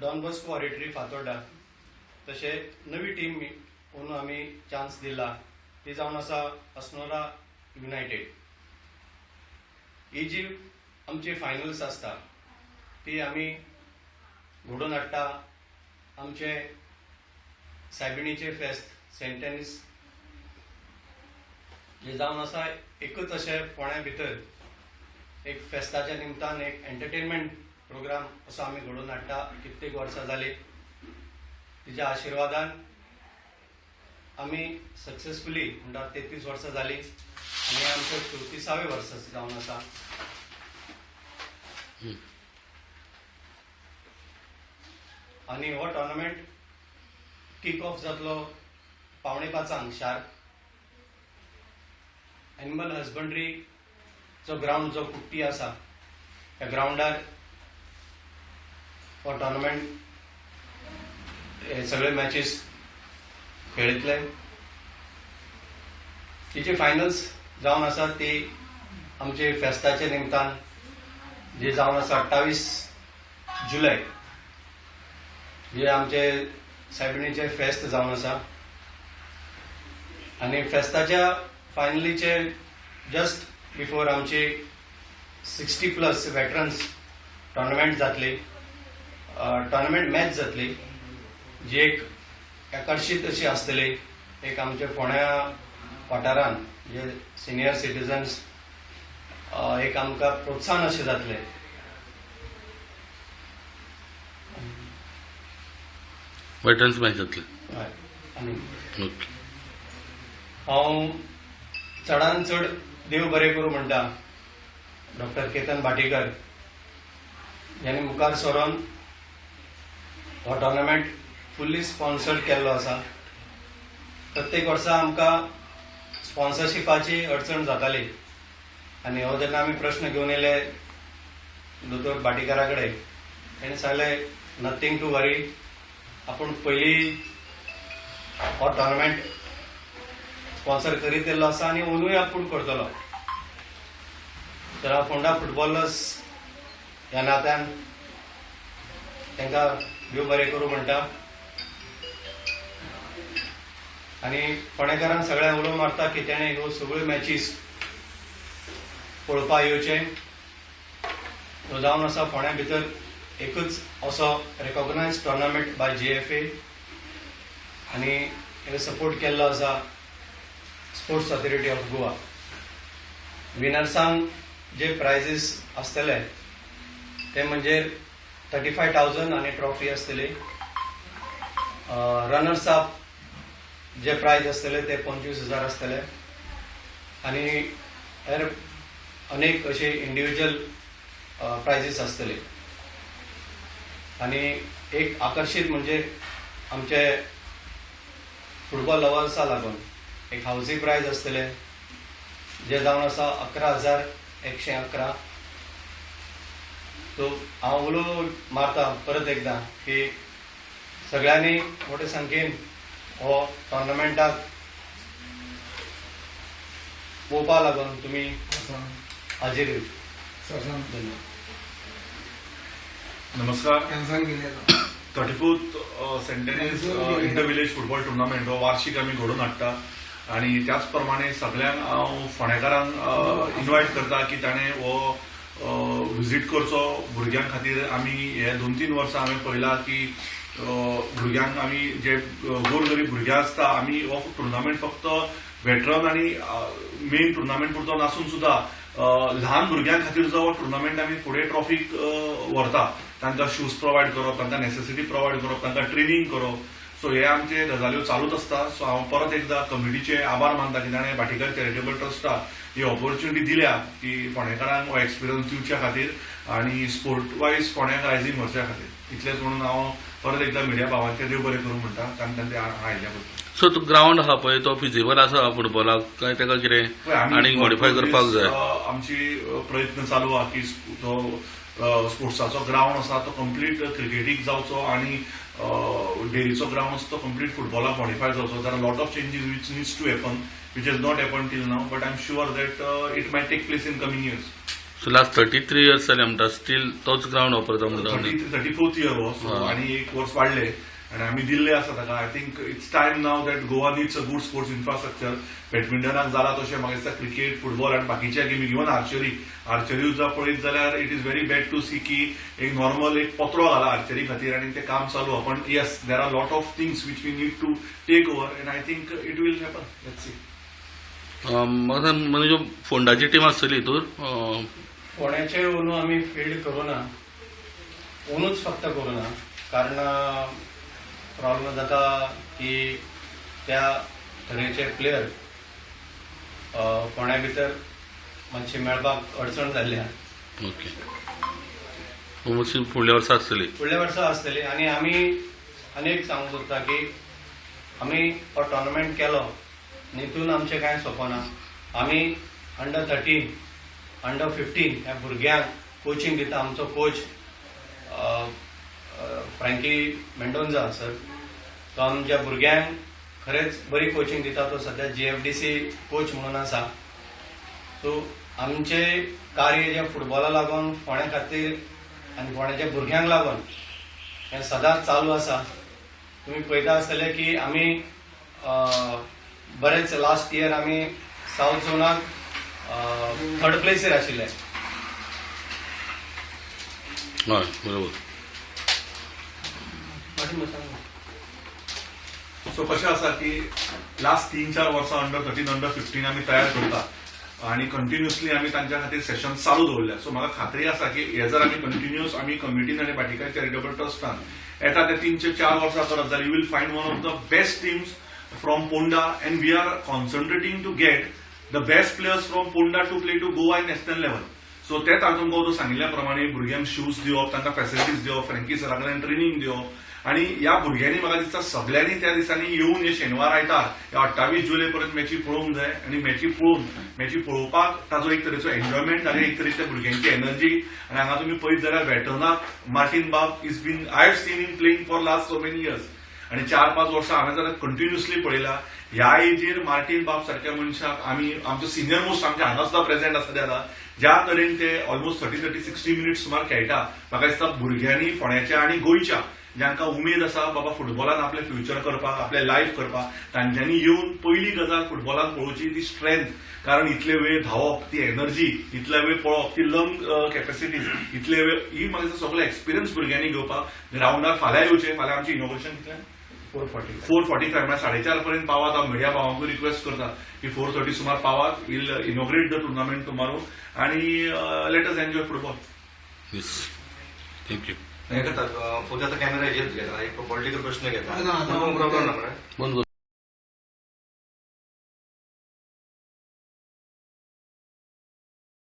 Don Bosco ऑरिटरी Fatorda. तशे नवी team म्हणून आमी चान्स दिला. ती जावन आसा अस्नोरा युनायटेड ही जी आमची फायनल्स आसता ती आमी घडोवन हाडटा. आमचे सायबिणीचे फेस्त सेंट जे जावन आसा एकूच अशें फोण्या भितर एक फेस्ताच्या निमतान एक एंटरटेनमेंट प्रोग्राम असो आमी घडोवन हाडटा कित्येक वर्सां जाली तिच्या आशिर्वादान आमी सक्सेसफुली म्हणटा तेहतीस वर्सां जाली आनी आमचे चवतीसावे वर्स जावन आसा आनी हो टोर्नामेंट किक ऑफ जातलो. पावणे पांचांक शार्क. एनिमल हजबंड्री जो ग्राउंड जो कुट्टी आसा त्या ग्राउंडार फॉर टोर्नामेंट हे सगळे मॅचीस खेळितले. तिचे फायनल्स जावन आसा ती आमचे फेस्ताचे निमतान जे जावन आसा अठ्ठावीस जुलय जे आमचे सायबिणीचे फेस्त जावन आसा आनी फेस्ताच्या फायनलीचे जस्ट बिफोर आमची सिक्स्टी प्लस वेटरन्स टोर्नामेंट जातली. टोर्नामेंट मॅच जातली. जी एक आकर्शीत अशी आसतली एक आमच्या फोण्या वाठारान जे सिनियर सिटीजन्स एक आमकां प्रोत्साहन अशें जातलें. वेटरन्स मॅच जातले. हांव चडांत चड देव बरें करूं म्हणटा. डॉक्टर केतन भाटीकर यांनी मुखार सरोन हो टोर्नामेंट फुल्ली स्पॉन्सर्ड केल्लो आसा प्रत्येक वर्सा आमकां स्पॉन्सरशिपाची अडचण जाताली. आनी हो जेन्ना आमी प्रश्न घेवन येयले दोतोर भाटीकारा कडेन तेणें सांगलें नथींग टू वरी आपूण पयलीं हो टोर्नामेंट स्पॉन्सर करीत येयल्लो आसा आनी अंदूय आपूण करतलो तर हांव फोंडा फुटबॉलर्स ह्या नात्यान तांकां देव बरें करूं म्हणटा आनी फोंडेकारांक सगळ्यांक उलो मारता की तेणें ह्यो सगळ्यो मॅचीस पळोवपा येवचे तो जावन आसा फोंड्या भितर एकूच असो recognise tournament by G F A आनी हेका सपोर्ट केल्लो आसा स्पोर्ट्स ऑथॉरिटी ऑफ गोवा विनर्सांक जे प्रायजीस आसतले ते म्हणजे थर्टी फाय थावजंड आनी ट्रॉफी आसतली रनर्स अप जे प्रायज आसतले ते पंचवीस हजार आसतले आनी हेर अनेक अशे इंडिविज्युअल प्रायजीस आसतले आनी एक आकर्शीत म्हणजे आमचे फुटबॉल लवर्सा लागून एक हावजी प्रायज आसतले जे जावन आसा अकरा हजार एकशे अकरा सो हांव उलो मारता परत एकदां की सगळ्यांनी मोठे संख्येन हो टोर्नामेंटाक पळोवपा लागून तुमी हाजीर. नमस्कार. थर्टी फोर्थ सेंटेनियस इंटर विलेज फुटबॉल टुर्नामेंट हो वार्षिक आमी घडोवन हाडटा आणि त्याच प्रमाणे सगळ्यांक हांव फोंडेकारांक इन्वायट करता की ताणें हो विजीट करचो भुरग्यां खातीर आमी हे दोन तीन वर्सां हांवें पळयलां की भुरग्यांक आमी जे गोरगरीब भुरगे आसता आमी हो टुर्नामेंट फक्त वेटरन आनी मेन टुर्नामेंट पुरतो नासून सुद्धा ल्हान भुरग्यां खातीर जो टुर्नामेंट आमी फुडें ट्रॉफीक व्हरता तांकां शूज प्रोवायड करप तांकां नेसेसिटी प्रोवायड करप तांकां ट्रेनिंग करप. सो हे आमचे गजाल्यो चालूच आसता सो हांव परत एकदा कमिटीचे आभार मानता की ताणें भाटीकर चॅरिटेबल ट्रस्टाक ही ऑपॉर्च्युनिटी दिल्या की फोंडेकारांक हो एक्सपिरियन्स दिवच्या खातीर आनी स्पोर्ट वायज फोंड्याक रायझींग व्हरच्या खातीर. इतलेंच म्हणून हांव परत एकदा मिडिया भावांचे देव बरें करूं म्हणटा. तांकां ते आयिल्ल्या बद्दल. सो तो ग्राउंड आहा पळय तो फिजिबल आसा फुटबॉलाक काय ताका कितें? आनीक मॉडिफाय करपाक जाय. आमची प्रयत्न चालू आहा की तो स्पोर्ट्साचो ग्राउंड आसा तो कंप्लीट क्रिकेटीक जावचो आनी डेरीचो ग्राउंड आसा तो कंप्लीट फुटबॉलाक मॉडिफाय जावचो are lot of changes which needs to happen which has not happen till now but I am sure that it might take place in coming years so last thirty three years जाले म्हणटा steel तोच ground वापरता म्हणटा thirty fourth year हो. आणि एक वर्स वाडले आणि आम्ही दिल्ले आसा ताका I think it's time now that Goa needs a good sports infrastructure बॅडमिंटनाक जाला तशें म्हाका दिसता क्रिकेट फुटबॉल आनी बाकीच्या गेमी इवन आर्चरी आर्चरी जर पळयत जाल्यार it is very bad to see की एक नॉर्मल एक पत्रो घाला आर्चरी खातीर आनी तें काम चालू. आहा पण yes there are lot of things which we need to take over and I think it will happen let's see म्हाका म्हणजे फोंडाची टीम आसतली हितूर अं, फोण्याचे ओनू आम्ही फील्ड करूना ओनूच फक्त करूना कारण प्रॉब्लेम जाता की त्या तरेचे प्लेयर फोण्या भितर मातशे मेळपाक अडचण जाल्ली आहा ओके फुडल्या वर्सा आसतली. फुडल्या वर्सा आसतली आणि आम्ही अनेक सांगूंक सोदता की आम्ही हो टोर्नामेंट केलो न्हितून आमचें कांय सोंपना आमी अंडर थर्टीन अंडर फिफ्टीन ह्या भुरग्यांक कोचिंग दिता आमचो कोच फ्रँकी मेंडोन्झा सर. तो आमच्या भुरग्यांक खरेंच बरी कोचिंग दिता. तो सध्या सी कोच म्हणून आसा. सो आमचे कार्य जे फुटबॉला लागून फोण्या खातीर आनी फोण्याच्या भुरग्यांक लागून हें सदांच चालू आसा. तुमी पळयता आसतले की आमी बरेच लास्ट इयर आमी साऊथ झोनाक थर्ड प्लेसीर आशिल्ले. हय बरोबर. सो कशें आसा की लास्ट तीन चार वर्सां अंडर थर्टीन अंडर फिफ्टीन आमी तयार करता. आणि कंटिन्युअसली आमी तांच्या खातीर सेशन चालू दवरल्या सो म्हाका खात्री आसा की हे जर आमी कंटिन्युअस आमी कमिटीन आनी बाटिका चॅरिटेबल ट्रस्टान येता ते तीनशे चार वर्सां करत जाल्यार you will find one of the best teams from Ponda and we are concentrating to get the best players from Ponda to play to Goa in national level so तेच हांव तुमकां तो सांगिल्ल्या प्रमाणे भुरग्यांक शूज दिवप तांकां फॅसिलिटीज दिवप फ्रँकी सरा कडेन ट्रेनिंग दिवप आणि या भुरग्यांनी म्हाका दिसता सगळ्यांनी त्या दिसांनी येवन हे शेनवार आयतार हे अठ्ठावीस जुलय पर्यंत मॅची पळोवंक जाय आणि मॅची पळोवन मॅची पळोवपाक ताजो एक तरेचो एन्जॉयमेंट जालें एक तरेची भुरग्यांची एनर्जी आणि हांगा तुमी पळयत जाल्यार वेटर्नाक मार्टीन बाब is been I have seen in playing for last so many years आणि चार पाच वर्सां हांवें जाल्यार कंटिन्युअसली पळयला. ह्या एजीर मार्टीन बाब सारख्या मनशाक आमी आमचो सिनियर मोस्ट आमचे हांगा सुद्दां प्रेझेंट आसा तेन्ना ज्या तरेन ते almost thirty thirty sixty minutes सुमार खेळटा. म्हाका दिसता भुरग्यांनी फोण्याच्या आणि गोंयच्या ज्यांका उमेद आसा बाबा फुटबॉलान आपले फ्युचर करपाक आपले लायफ करपाक तांच्यांनी येवन पहिली गजाल फुटबॉलान पळोवची ती स्ट्रेंथ कारण इतले वेळ धांवप ती एनर्जी इतले वेळ पळोवप ती लंग कॅपॅसिटीज इतले वेळ ही म्हाका दिसता सगळे एक्सपिरियन्स भुरग्यांनी घेवपाक ग्राउंडार फाल्यां येवचें फाल्यां आमचें inauguration कितल्यां four forty four forty five म्हळ्यार साडेचार पर्यंत पावात. हांव मिडिया पावांकूय रिक्वेस्ट करता की फोर थर्टी सुमार पावात. Will inaugurate the tournament tomorrow आणि let us enjoy football yes thank you हे करतात फक्त आता कॅमेरा हेजेर घेता एक पॉलिटिकल प्रश्न घेता प्रॉब्लेम